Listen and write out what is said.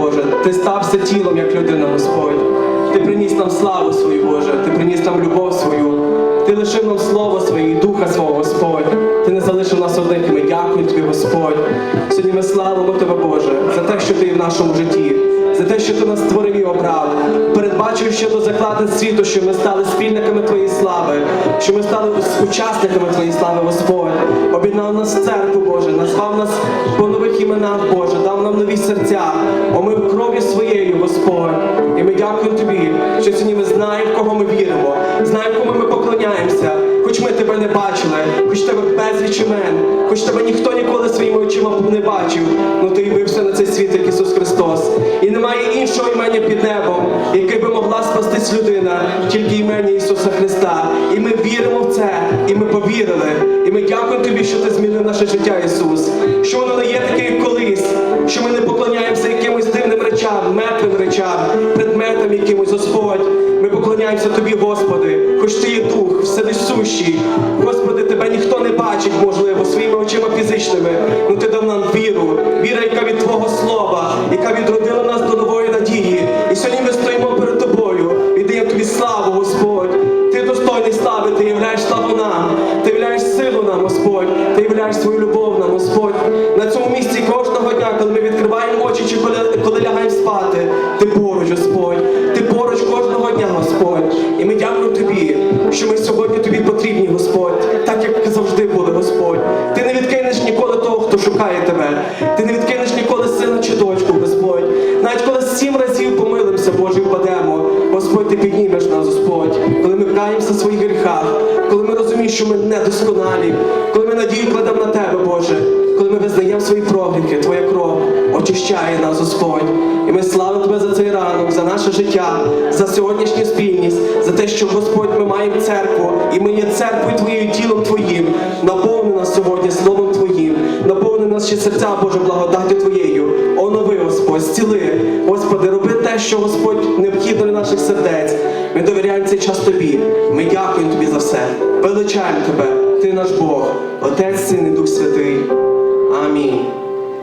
Боже, ти стався тілом як людина, Господь. Ти приніс нам славу свою, Боже, ти приніс нам любов свою. Ти лишив нам слово своє і духа свого, Господь. Ти не залишив нас одних. дякуємо тобі, Господь. Сьогодні ми славимо тебе, Боже, за те, що ти в нашому житті, за те, що ти нас створив і обрав. Передбачив ще до закладин світу, що ми стали спільниками Твоєї слави, що ми стали учасниками Твоєї слави, Господь. Об'єднав нас в церкву, Боже, назвав нас нових Боже, дав нам нові серця, омив кров'ю своєю, Господь. І ми дякуємо Тобі, що сьогодні ми знаємо, в кого ми віримо, знаємо, кому ми поклоняємося. Хоч ми тебе не бачили, хоч тебе безліч імен, хоч тебе ніхто ніколи своїми очима не бачив, ну ти явився на цей світ, як Ісус Христос. І немає іншого імення під небом, яке би могла спастись людина, тільки імення Ісуса Христа. І ми віримо в це, і ми повірили. І ми дякуємо Тобі, що ти змінив наше життя, Ісус. Що воно не є таке, як колись, що ми не поклоняємося якимось дивним речам, мертвим речам, предметам якимось, Господь. Поклоняємося Тобі, Господи, хоч Ти є дух, вседисущий. Господи, тебе ніхто не бачить, можливо, своїми очима фізичними. Ну ти дав нам віру, віра, яка від Твого слова, ми своїх гріхах, коли ми розуміємо, що ми недосконалі, коли ми надію кладемо на тебе, Боже, коли ми визнаємо свої прогріхи, Твоя кров очищає нас, Господь. І ми славимо Тебе за цей ранок, за наше життя, за сьогоднішню спільність, за те, що Господь ми маємо церкву, і ми є церквою Твоєю тілом Твоїм. Наповни нас сьогодні Словом Твоїм, наповни нас ще серця, Боже, благодаттю Твоєю. Онови, Господь, зціли, що Господь необхідно для наших сердець. Ми довіряємо цей час Тобі. Ми дякуємо Тобі за все. Величаємо Тебе, Ти наш Бог, Отець, Син і Дух Святий. Амінь.